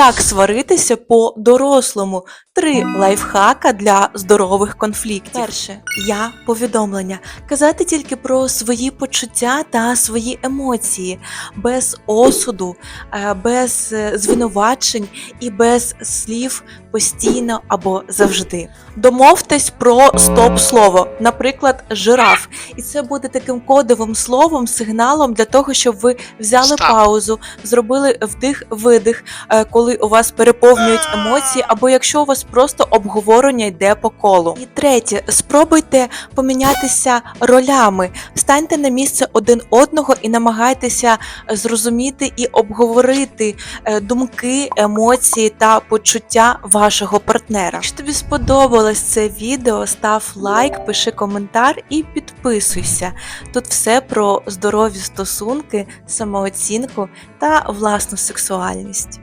Як сваритися по-дорослому? Три лайфхака для здорових конфліктів. Перше я повідомлення. Казати тільки про свої почуття та свої емоції, без осуду, е, без е, звинувачень і без слів постійно або завжди. Домовтесь про стоп-слово, наприклад, жираф. І це буде таким кодовим словом, сигналом для того, щоб ви взяли Стоп. паузу, зробили вдих-видих, е, коли у вас переповнюють емоції, або якщо у вас просто обговорення йде по колу. І третє, спробуйте помінятися ролями, встаньте на місце один одного і намагайтеся зрозуміти і обговорити е, думки, емоції та почуття вашого партнера. Якщо тобі сподобалось це відео, став лайк, пиши коментар і підписуйся. Тут все про здорові стосунки, самооцінку та власну сексуальність.